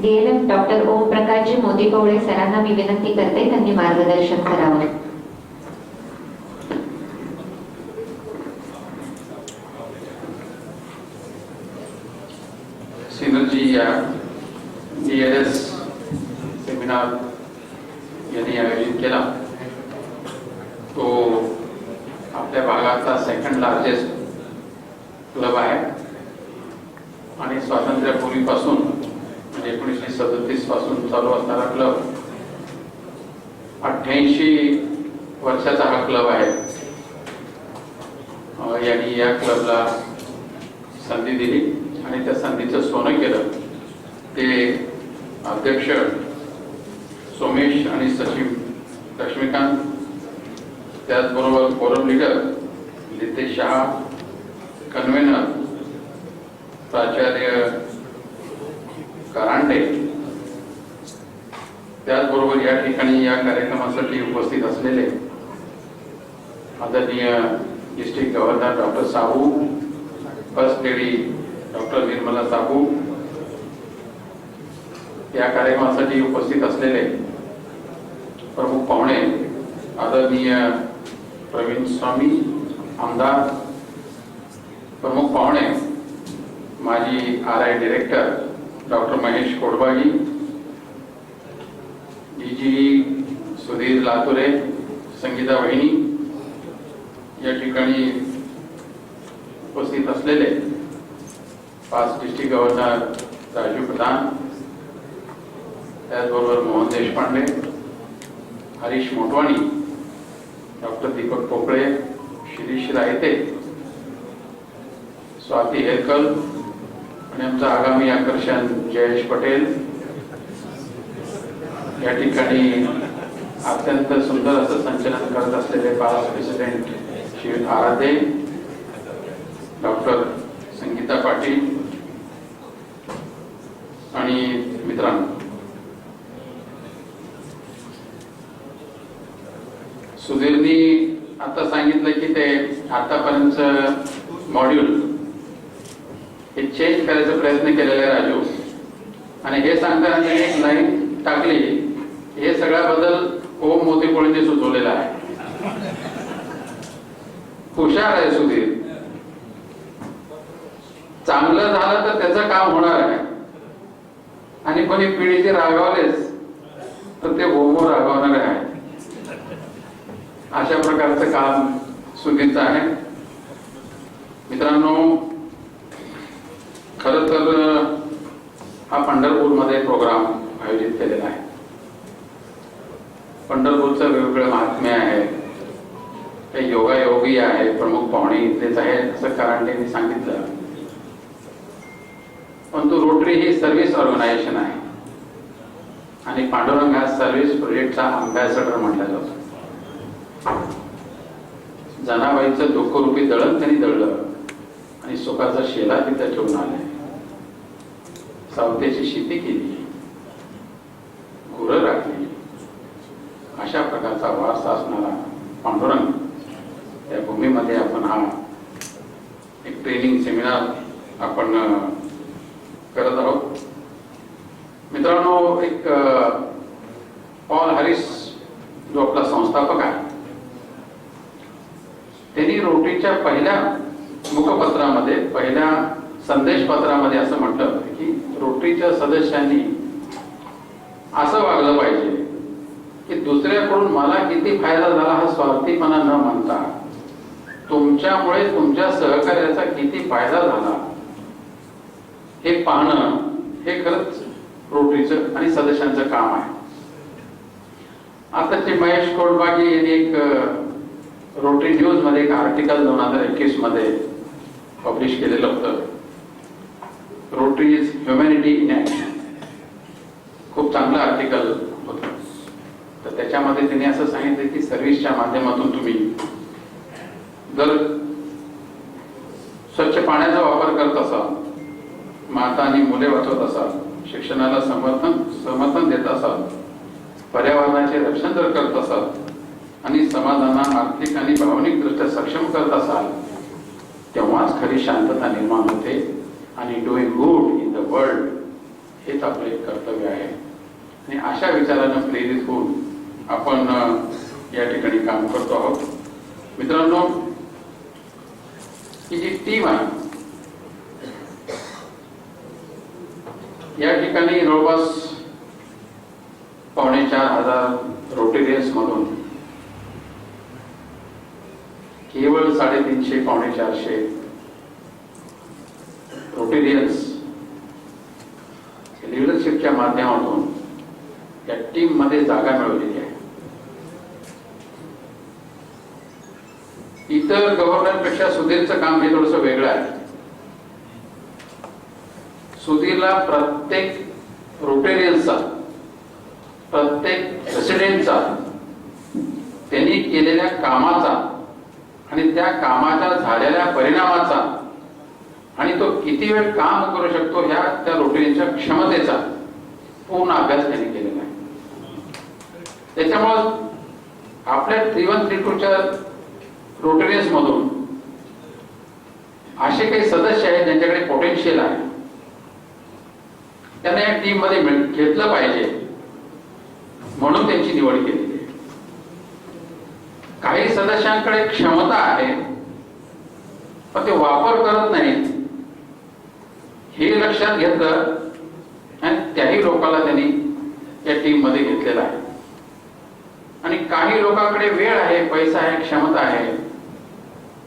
DLF doctor Om Prakashji Modi Kavale सरांना मी विनंती करते त्यांनी मार्गदर्शन करावं. सिनर्जी या डीएलएस सेमिनार यांनी आयोजित केला. तो आपल्या भागाचा सेकंड लार्जेस्ट क्लब आहे. आणि स्वातंत्र्यापूर्वीपासून म्हणजे म्हणजे एकोणीसशे सदतीसपासून चालू असणारा क्लब अठ्ठ्याऐंशी वर्षाचा हा क्लब आहे. यांनी या क्लबला संधी दिली आणि त्या संधीचं सोनं केलं. ते अध्यक्ष सोमेश आणि सचिव लक्ष्मीकांत त्याचबरोबर forum leader Nitesh Shah convener प्राचार्य करांडे त्याचबरोबर या ठिकाणी या कार्यक्रमासाठी उपस्थित असलेले आदरणीय district governor doctor Sahu first lady doctor Nirmala Sahu या कार्यक्रमासाठी उपस्थित असलेले प्रमुख पाहुणे आदरणीय प्रवीण स्वामी आमदार प्रमुख पाहुणे माजी R I director doctor Mahesh Kodbaji DG Sudhir Lature Sangeeta वहिनी या ठिकाणी उपस्थित असलेले पाच डिस्ट्रिक्ट गव्हर्नर राजू प्रधान त्याचबरोबर मोहन देशपांडे हरीश मोटवाणी डॉक्टर दीपक पोकळे शिरीष रायते स्वाती हेरकल आणि आमचं आगामी आकर्षण जयेश पटेल. या ठिकाणी अत्यंत सुंदर असं संचलन करत असलेले पाच प्रेसिडेंट श्री आराधे डॉक्टर संगीता पाटील आणि मित्रांनो सुधीरनी आता सांगितलं की ते आतापर्यंत मॉड्यूल हे चेंज करायचा प्रयत्न केलेला आहे राजू. आणि हे सांगताना त्यांनी एक लाईन टाकली. हे सगळा बदल ओम मोती कोळींनी सुचवलेला आहे. हुशार आहे सुधीर. चांगलं झालं तर त्याचं काम होणार आहे. आणि कोणी पिढीचे रागावलेच तर ते होमो रागवणार आहे. अशा प्रकारचं काम सुधीरचं आहे. मित्रांनो खर तर हा पंढरपूरमध्ये प्रोग्राम आयोजित केलेला आहे. पंढरपूरचं वेगवेगळं महात्म्य आहे ते योगायोगी आहे प्रमुख पाहुणे इथलेच आहे असं त्यांनी सांगितलं. परंतु रोटरी ही सर्व्हिस ऑर्गनायझेशन आहे. आणि पांडुरंग हा सर्व्हिस प्रोजेक्टचा अम्बॅसडर म्हटला जातो. जनाबाईचं दुःखरूपी दळण त्यांनी दळलं. आणि सुखाचा शेला तिथं ठेवून आले. सावतेची शेती केली गुरं राखली अशा प्रकारचा वारसा असणारा पांडुरंग त्या भूमीमध्ये आपण हा एक ट्रेनिंग सेमिनार आपण करत आहोत. मित्रांनो एक पॉल हॅरिस जो आपला संस्थापक आहे त्यांनी रोटरीच्या पहिल्या मुखपत्रामध्ये पहिल्या संदेश पत्रामध्ये असं म्हटलं होतं की रोटरीच्या सदस्यांनी असं वागलं पाहिजे की दुसऱ्याकडून मला किती फायदा झाला हा स्वार्थीपणा न म्हणता तुमच्यामुळे तुमच्या सहकार्याचा किती फायदा झाला हे पाहणं हे खरंच रोटरीचं आणि सदस्यांचं काम आहे. आता ते महेश कोडबागे यांनी एक रोटरी न्यूजमध्ये एक आर्टिकल दोन हजार एकवीसमध्ये पब्लिश केलेलं होतं. Rotary is humanity in action खूप चांगलं आर्टिकल होतं. तर त्याच्यामध्ये त्यांनी असं सांगितलं की सर्व्हिसच्या माध्यमातून तुम्ही जर स्वच्छ पाण्याचा वापर करत असाल माता आणि मुले वाचवत असाल शिक्षणाला समर्थन समर्थन देत असाल पर्यावरणाचे रक्षण जर करत असाल आणि समाजांना आर्थिक आणि भावनिक दृष्ट्या सक्षम करत असाल तेव्हाच खरी शांतता निर्माण होते. आणि doing good in the world हेच आपलं एक कर्तव्य आहे. आणि अशा विचारानं प्रेरित होऊन आपण या ठिकाणी काम करतो आहोत. मित्रांनो ही जी टीम आहे या ठिकाणी जवळपास पावणे चार हजार रोटेरियन्स मधून केवळ साडेतीनशे पावणे चारशे रोटेरियन्स लिडरशिपच्या माध्यमातून त्या टीममध्ये जागा मिळवलेली आहे. इतर गव्हर्नरपेक्षा सुधीरचं काम हे थोडस वेगळं आहे. सुधीरला प्रत्येक रोटेरियनचा प्रत्येक प्रेसिडेंटचा त्यांनी केलेल्या कामाचा आणि त्या कामाच्या झालेल्या परिणामाचा आणि तो किती वेळ काम करू शकतो ह्या त्या रोटरीच्या क्षमतेचा पूर्ण अभ्यास त्यांनी केलेला आहे. त्याच्यामुळं आपल्या थ्री वन थ्री टूच्या रोटेरियन्स मधून असे काही सदस्य आहेत ज्यांच्याकडे पोटेन्शियल आहे. त्यांना या टीममध्ये घेतलं पाहिजे. म्हणून त्यांची निवड केली. आहे काही सदस्यांकडे क्षमता आहे पण ते वापर करत नाहीत. हे लक्षात घेतलं आणि त्याही लोकाला त्यांनी या टीममध्ये घेतलेला आहे. आणि काही लोकांकडे वेळ आहे पैसा आहे क्षमता आहे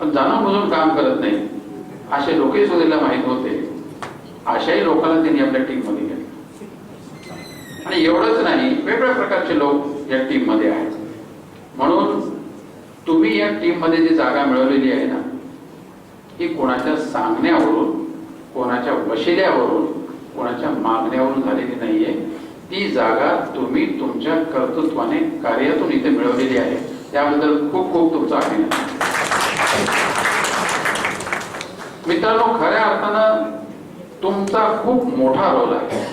पण जाणून बुजून काम करत नाही. असे लोकही सुधीला माहीत होते. अशाही लोकांना त्यांनी आपल्या टीममध्ये घेतलं. आणि एवढंच नाही वेगवेगळ्या प्रकारचे लोक या टीममध्ये आहेत. म्हणून तुम्ही या टीममध्ये जी जागा मिळवलेली आहे ना ही कोणाच्या सांगण्यावरून कोणाच्या वशिल्यावरून कोणाच्या मागण्यावरून झालेली नाहीये. ती जागा तुम्ही तुमच्या कर्तृत्वाने कार्यातून इथे मिळवलेली आहे. त्याबद्दल खूप खूप तुमचं अभिनंदन. मित्रांनो खऱ्या अर्थानं तुमचा खूप मोठा रोल आहे.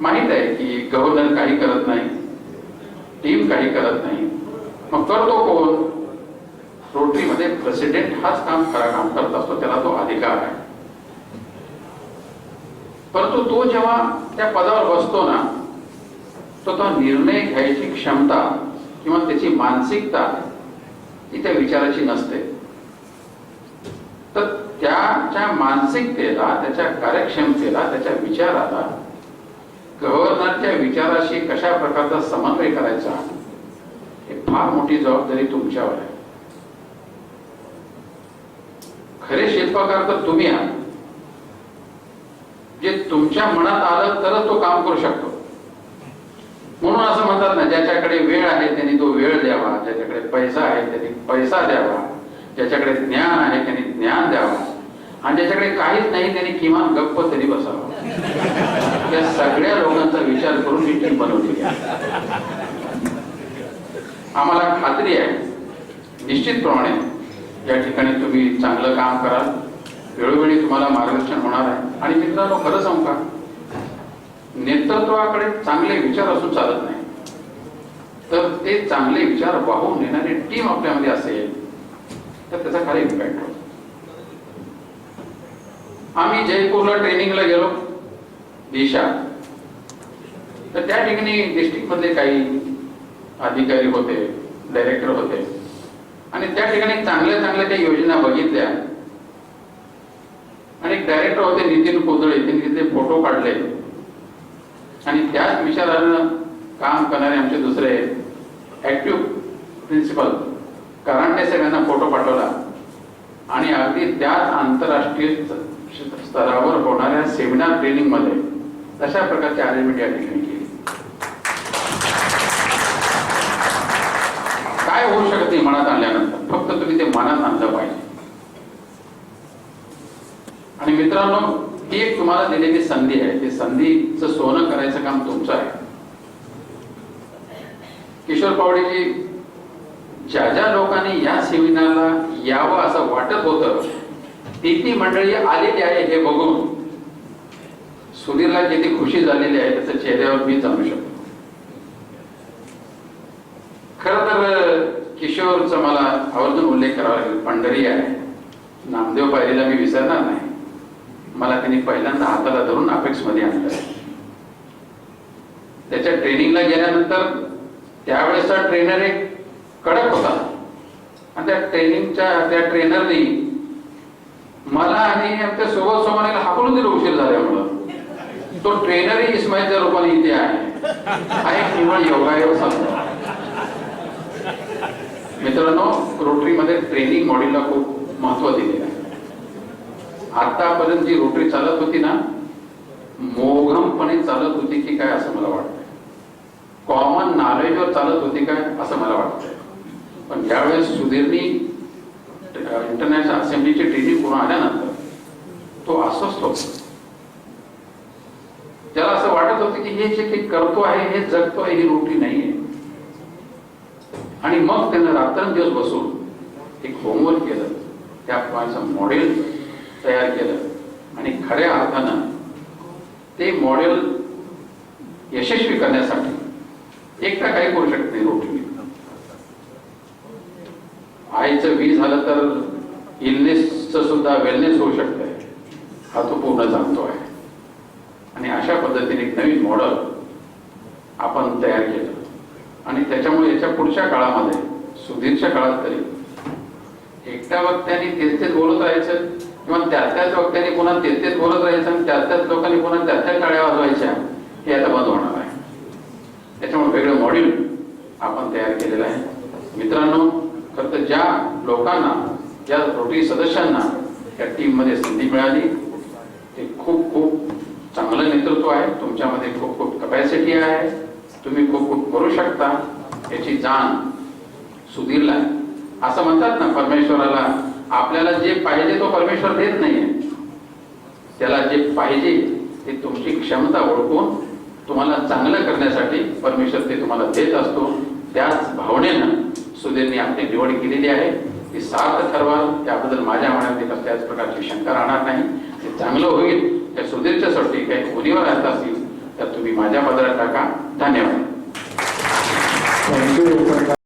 माहीत आहे की गव्हर्नर काही करत नाही टीम काही करत नाही. मग करतो कोण? रोटरीमध्ये प्रेसिडेंट हाच काम काम करत असतो त्याला तो अधिकार आहे. परंतु तो जेव्हा त्या पदावर बसतो ना तो तो निर्णय घ्यायची क्षमता किंवा त्याची मानसिकता ही त्या विचाराची नसते. तर त्याच्या मानसिकतेला त्याच्या कार्यक्षमतेला त्याच्या विचाराला गव्हर्नरच्या विचाराशी कशा प्रकारचा समन्वय करायचा हे फार मोठी जबाबदारी तुमच्यावर आहे. खरे शिल्पकार तर तुम्ही आहात. जे तुमच्या मनात आलं तरच तो काम करू शकतो. म्हणून असं म्हणतात ना ज्याच्याकडे वेळ आहे त्यांनी तो वेळ द्यावा ज्याच्याकडे पैसा आहे त्यांनी पैसा द्यावा ज्याच्याकडे ज्ञान आहे त्यांनी ज्ञान द्यावा आणि ज्याच्याकडे काहीच नाही त्यांनी किमान गप्प तरी बसावं. या सगळ्या लोकांचा विचार करून ही टीम बनवली आम्हाला खात्री आहे निश्चितप्रमाणे या ठिकाणी तुम्ही चांगलं काम कराल. वेळोवेळी तुम्हाला मार्गदर्शन होणार आहे. आणि मित्रांनो खरं सांगू का? नेतृत्वाकडे चांगले विचार असून चालत नाही. तर ते चांगले विचार वाहून नेणारी टीम आपल्यामध्ये असेल तर त्याचा खरा इम्पॅक्ट होतो आम्ही जयपूरला ट्रेनिंगला गेलो दिशा तर त्या ठिकाणी डिस्ट्रिक्ट मधले काही अधिकारी होते डायरेक्टर होते. आणि त्या ठिकाणी चांगल्या चांगल्या त्या योजना बघितल्या. आणि एक डायरेक्टर होते नितीन कोदळे त्यांनी तिथे फोटो काढले. आणि त्याच विचारानं काम करणारे आमचे दुसरे ऍक्टिव्ह प्रिन्सिपल करांडे साहेब फोटो पाठवला. आणि अगदी त्याच आंतरराष्ट्रीय स्तरावर होणाऱ्या सेमिनार ट्रेनिंगमध्ये तशा प्रकारची अरेंजमेंट या ठिकाणी केली. काय होऊ शकत नाही मनात आणल्या तुम्ही ते मनात आणलं पाहिजे. आणि मित्रांनो ही एक तुम्हाला दिलेली संधी आहे. ती संधीचं सोनं करायचं काम तुमचं आहे. किशोर पावडेजी ज्या ज्या लोकांनी या सेमिनारला यावं असं वाटत होतं ती ती मंडळी आलेली आहे हे बघून. सुधीरला किती खुशी झालेली आहे त्याच्या चेहऱ्यावर मी जाणू शकतो. खर तर किशोरचा मला आवर्जून उल्लेख करावा लागेल. पंढरी आहे. नामदेव पायरीला मी विसरणार नाही. मला त्यांनी पहिल्यांदा हाताला धरून अपेक्समध्ये आणलं त्याच्या ट्रेनिंगला गेल्यानंतर त्यावेळेसचा ट्रेनर एक कडक होता. आणि त्या ट्रेनिंगच्या त्या ट्रेनरनी मला आणि आमच्यासोबत सोमानेला हाकलून दिलं उशीर झाल्यामुळं. तो ट्रेनरही इस्माईलच्या रूपाने इथे आहे. हा एक निवड योगायोग सांगतो. मित्रांनो रोटरीमध्ये ट्रेनिंग मॉड्यूलला खूप महत्त्व दिलेलं आहे. आतापर्यंत जी रोटरी चालत होती ना मोघमपणे चालत होती की काय असं मला वाटतंय. कॉमन नॉलेजवर चालत होती काय असं मला वाटतंय. पण ज्यावेळेस सुधीरनी इंटरनॅशनल असेंब्लीची ट्रेनिंग करून आल्यानंतर तो अस्वस्थ होतो. त्याला असं वाटत होतं की हे जे काही करतो आहे हे जगतो आहे ही रोटी नाहीये. आणि मग त्यानं रात्रंदिवस बसून एक होमवर्क केलं. त्या प्रमाणे मॉडेल तयार केलं. आणि खऱ्या अर्थानं ते मॉडेल यशस्वी करण्यासाठी एकटा काही करू शकत नाही रोटी आईचं वी झालं तर इलनेसचं सुद्धा वेलनेस होऊ शकतंय. हा तो पूर्ण जाणतो आहे. आणि अशा पद्धतीने एक नवीन मॉडेल आपण तयार केलं. आणि त्याच्यामुळे याच्या पुढच्या काळामध्ये सुधीरच्या काळात तरी. एकट्या वक्त्यांनी तेच तेच बोलत राहायचं किंवा त्या त्याच वक्त्यांनी पुन्हा तेच तेच बोलत राहायचं आणि त्या त्याच लोकांनी पुन्हा त्या त्या टाळ्या वाजवायच्या हे आता बंद होणार आहे. त्याच्यामुळे वेगळं मॉड्यूल आपण तयार केलेलं आहे. मित्रांनो खरं तर ज्या लोकांना ज्या रोटी सदस्यांना या टीममध्ये संधी मिळाली ते खूप खूप चांगलं नेतृत्व आहे. तुमच्यामध्ये खूप खूप कपॅसिटी आहे. तुम्ही खूप खूप करू शकता याची जाण सुधीरला असं म्हणतात ना परमेश्वराला आपल्याला जे पाहिजे तो परमेश्वर देत नाहीये. त्याला जे पाहिजे ते तुमची क्षमता ओळखून तुम्हाला चांगलं करण्यासाठी परमेश्वर ते तुम्हाला देत असतो. त्याच भावनेनं सुधीरने आपली निवड केलेली आहे. ती सार्थ ठरवाल त्याबद्दल माझ्या मनात एक त्याच प्रकारची शंका राहणार नाही. ते चांगलं होईल. त्या सुधीरच्यासाठी काही उणीवर राहत असतील तर तुम्ही माझ्या पदरात टाका. धन्यवाद थँक्यू